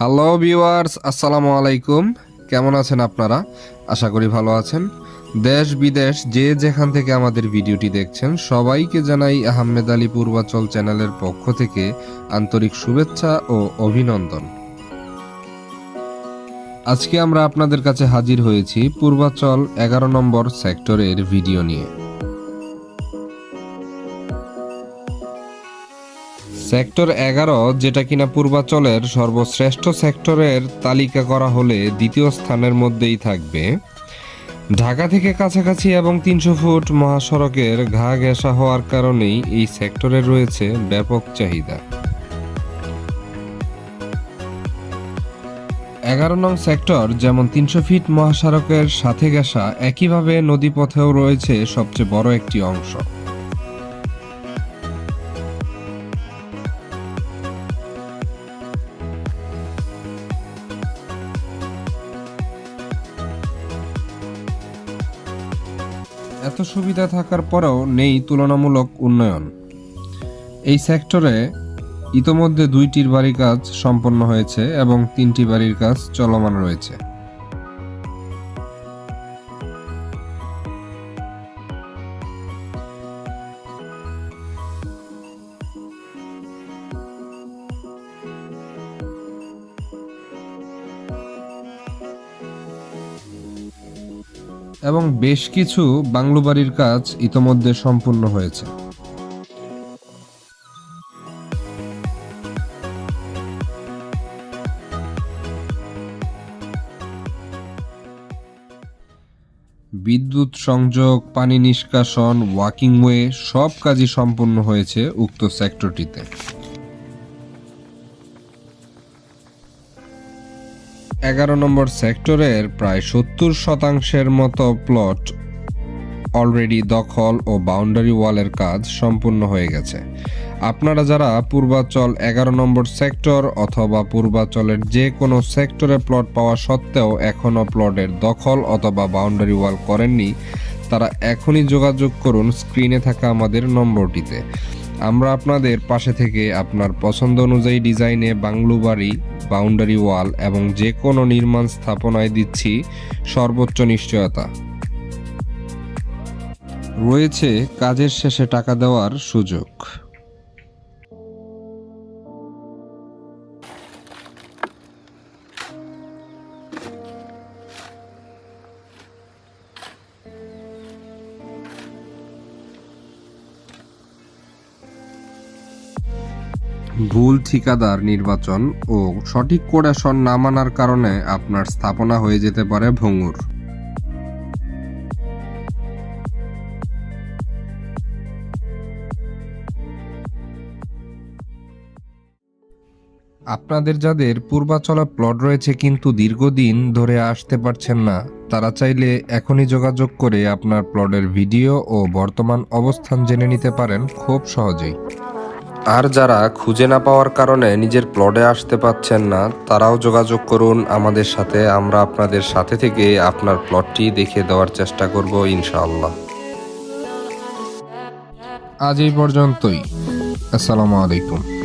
Hello viewers আসসালামু আলাইকুম কেমন আছেন আপনারা? আশা করি ভালো আছেন। দেশ বিদেশ যে যেখান থেকে আমাদের ভিডিওটি দেখছেন, সবাইকে জানাই আহমেদ আলী পূর্বাচল চ্যানেলের পক্ষ থেকে আন্তরিক শুভেচ্ছা ও অভিনন্দন। আজকে আমরা আপনাদের কাছে হাজির হয়েছি পূর্বাচল এগারো নম্বর সেক্টরের ভিডিও নিয়ে। সেক্টর এগারো, যেটা কিনা পূর্বাচলের সর্বশ্রেষ্ঠ সেক্টরের তালিকা করা হলে দ্বিতীয় স্থানের মধ্যেই থাকবে। ঢাকা থেকে কাছাকাছি এবং তিনশো ফুট মহাসড়কের ঘা ঘেঁষা হওয়ার কারণেই এই সেক্টরে রয়েছে ব্যাপক চাহিদা। এগারো নং সেক্টর, যেমন তিনশো ফিট মহাসড়কের সাথে ঘেঁষা, একইভাবে নদীপথেও রয়েছে সবচেয়ে বড় একটি অংশ। এত সুবিধা থাকার পরেও নেই তুলনামূলক উন্নয়ন। এই সেক্টরে ইতোমধ্যে দুইটির বাড়ির কাজ সম্পন্ন হয়েছে এবং তিনটি বাড়ির কাজ চলমান রয়েছে। এবং বেশ কিছু বাংলো বাড়ির কাজ ইতোমধ্যে সম্পূর্ণ হয়েছে। বিদ্যুৎ সংযোগ, পানি নিষ্কাশন ওয়াকিং ওয়ে সব কাজই সম্পূর্ণ হয়েছে উক্ত সেক্টরটিতে এগারো নম্বর সেক্টরের প্রায় সত্তর শতাংশের মতো প্লট অলরেডি দখল ও বাউন্ডারি ওয়ালের কাজ সম্পূর্ণ হয়ে গেছে। আপনারা যারা পূর্বাচল এগারো নম্বর সেক্টর অথবা পূর্বাচলের যে কোনো সেক্টরে প্লট পাওয়া সত্ত্বেও এখনও প্লটের দখল অথবা বাউন্ডারি ওয়াল করেননি, তারা এখনই যোগাযোগ করুন স্ক্রিনে থাকা আমাদের নম্বরটিতে। আমরা আপনাদের পাশে থেকে আপনার পছন্দ অনুযায়ী ডিজাইনে বাংলো বাড়ি, বাউন্ডারি ওয়াল এবং যে কোনো নির্মাণ স্থাপনায় দিচ্ছি সর্বোচ্চ নিশ্চয়তা। রয়েছে কাজের শেষে টাকা দেওয়ার সুযোগ। ভুল ঠিকাদার নির্বাচন ও সঠিক কোডেশন না মানার কারণে আপনার স্থাপনা হয়ে যেতে পারে ভঙ্গুর। আপনাদের যাদের পূর্বাচলে প্লট রয়েছে কিন্তু দীর্ঘদিন ধরে আসতে পারছেন না, তারা চাইলে এখনই যোগাযোগ করে আপনার প্লটের ভিডিও ও বর্তমান অবস্থান জেনে নিতে পারেন খুব সহজেই। আর যারা খুঁজে না পাওয়ার কারণে নিজের প্লটে আসতে পাচ্ছেন না, তারাও যোগাযোগ করুন আমাদের সাথে। আমরা আপনাদের সাথে থেকে আপনার প্লটটি দেখে দেওয়ার চেষ্টা করব ইনশাআল্লাহ। আজ এই পর্যন্তই। আসসালামু আলাইকুম।